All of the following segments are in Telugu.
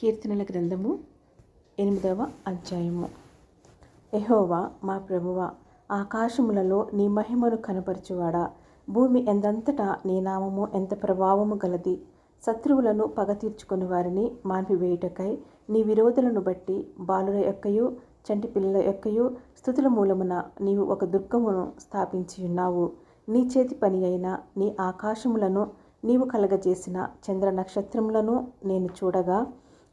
కీర్తనల గ్రంథము ఎనిమిదవ అధ్యాయము. ఎహోవా మా ప్రభువ ఆకాశములలో నీ మహిమను కనపరచువాడా? భూమి ఎంతంతటా నీ నామము ఎంత ప్రభావము గలది? శత్రువులను పగ తీర్చుకుని వారిని మాన్పివేయుటకై నీ విరోధులను బట్టి బాలుల యొక్కయు చంటి పిల్లల యొక్కయు స్థుతుల మూలమున నీవు ఒక దుర్గమును స్థాపించి ఉన్నావు. నీ చేతి పని అయిన నీ ఆకాశములను నీవు కలగజేసిన చంద్ర నక్షత్రములను నేను చూడగా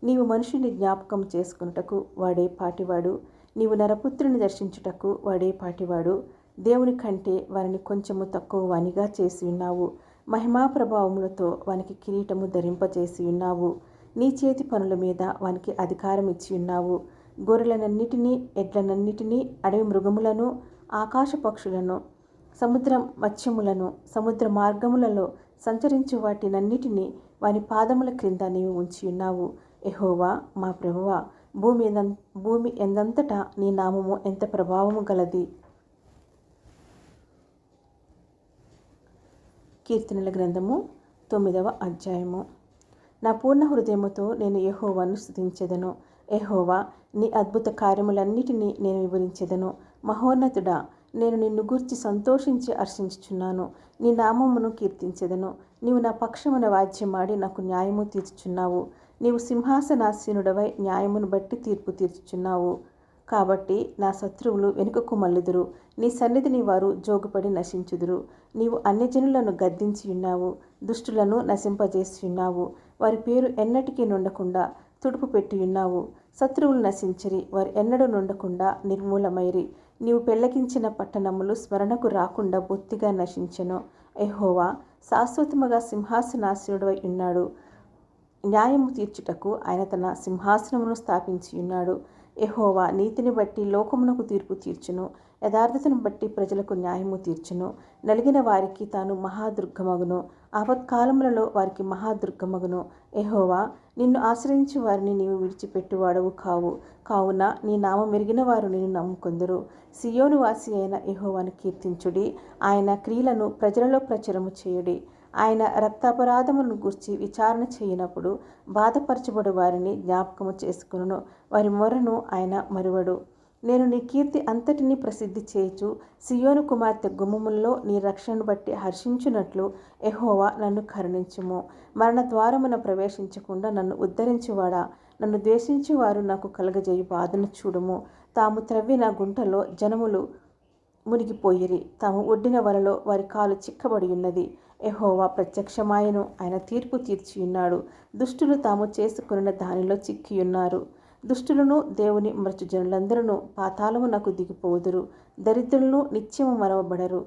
నీవు మనుషుని జ్ఞాపకం చేసుకున్నటకు వాడే పాటివాడు నీవు నరపుత్రుని దర్శించుటకు వాడే పాటివాడు దేవుని కంటే వారిని కొంచెము తక్కువ వానిగా చేసి ఉన్నావు. మహిమా ప్రభావములతో వానికి కిరీటము ధరింపచేసి ఉన్నావు. నీ చేతి పనుల మీద వానికి అధికారం ఇచ్చి ఉన్నావు. గొర్రెలనన్నిటినీ ఎడ్లనన్నిటినీ అడవి మృగములను ఆకాశ పక్షులను సముద్ర మత్స్యములను సముద్ర మార్గములలో సంచరించు వాటినన్నిటినీ వాని పాదముల క్రింద నీవు ఉంచి ఉన్నావు. ఎహోవా మా ప్రభువ భూమి భూమి ఎందంతటా నీ నామము ఎంత ప్రభావము గలది? కీర్తనల గ్రంథము తొమ్మిదవ అధ్యాయము. నా పూర్ణ హృదయముతో నేను యహోవాను స్థుతించెదను ఎహోవా నీ అద్భుత కార్యములన్నిటినీ నేను వివరించెదను. మహోన్నతుడా నేను నిన్ను గూర్చి సంతోషించి హర్షించుచున్నాను. నీ నామమును కీర్తించెదను. నీవు నా పక్షమున వాద్యమాడి నాకు న్యాయము తీర్చుచున్నావు. నీవు సింహాసనాసీనుడవై న్యాయమును బట్టి తీర్పు తీర్చుచున్నావు. కాబట్టి నా శత్రువులు వెనుకకు మల్లుదురు నీ సన్నిధిని వారు జోగుపడి నశించుదురు. నీవు అన్యజనులను గద్దించి ఉన్నావు. దుష్టులను నశింపజేసి ఉన్నావు. వారి పేరు ఎన్నటికీ నుండకుండా తుడుపు పెట్టి ఉన్నావు. శత్రువులు నశించిరి. వారు ఎన్నడూ నుండకుండా నిర్మూలమైరి. నీవు పెళ్ళకించిన పట్టణములు స్మరణకు రాకుండా బొత్తిగా నశించెను. ఎహోవా శాశ్వతముగా సింహాసనాసీనుడై ఉన్నాడు. న్యాయము తీర్చుటకు ఆయన తన సింహాసనమును స్థాపించి ఉన్నాడు. ఎహోవా నీతిని బట్టి లోకమునకు తీర్పు తీర్చును. యథార్థతను బట్టి ప్రజలకు న్యాయము తీర్చును. నలిగిన వారికి తాను మహాదుర్గమగును. ఆపత్కాలములలో వారికి మహాదుర్గమగును. ఎహోవా నిన్ను ఆశ్రయించి వారిని నీవు విడిచిపెట్టువాడవు కావు. కావున నీ నామం మెరిగిన వారు నిన్ను నమ్ముకొందురు. సియోను వాసి అయిన ఎహోవాను కీర్తించుడి. ఆయన క్రియలను ప్రజలలో ప్రచురము చేయుడి. ఆయన రక్తాపరాధములను గూర్చి విచారణ చేయనప్పుడు బాధపరచబడు వారిని జ్ఞాపకము చేసుకును వారి మొరను ఆయన మరువడు. నేను నీ కీర్తి అంతటినీ ప్రసిద్ధి చేయుచు సియోను కుమార్తె గుమ్మముల్లో నీ రక్షణను బట్టి హర్షించున్నట్లు ఎహోవా నన్ను కరుణించుము. మరణ ద్వారమున ప్రవేశించకుండా నన్ను ఉద్ధరించువాడా? నన్ను ద్వేషించేవారు నాకు కలగజేయు బాధను చూడుము. తాము త్రవ్విన గుంటలో జనములు మునిగిపోయిరి. తాము ఒడ్డిన వలలో వారి కాలు చిక్కబడి ఉన్నది. ఎహోవా ప్రత్యక్షమాయను. ఆయన తీర్పు తీర్చియున్నాడు. దుష్టులు తాము చేసుకున్న దానిలో చిక్కియున్నారు. దుష్టులను దేవుని మరచు జనులందరూ పాతాళమునకు దిగిపోదురు. దరిద్రులను నిత్యము మరవబడరు.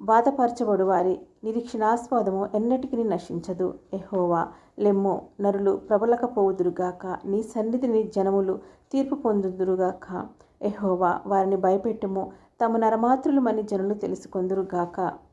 బాధపరచబడు వారి నిరీక్షణాస్పదము ఎన్నటికీ నశించదు. ఎహోవా లెమ్మో నరులు ప్రబలకపోవుదురుగాక నీ సన్నిధిని జనములు తీర్పు పొందుదురుగాక ఎహోవా వారిని భయపెట్టుము. తమ నరమాతృలమని జనులు తెలుసుకొందురుగాక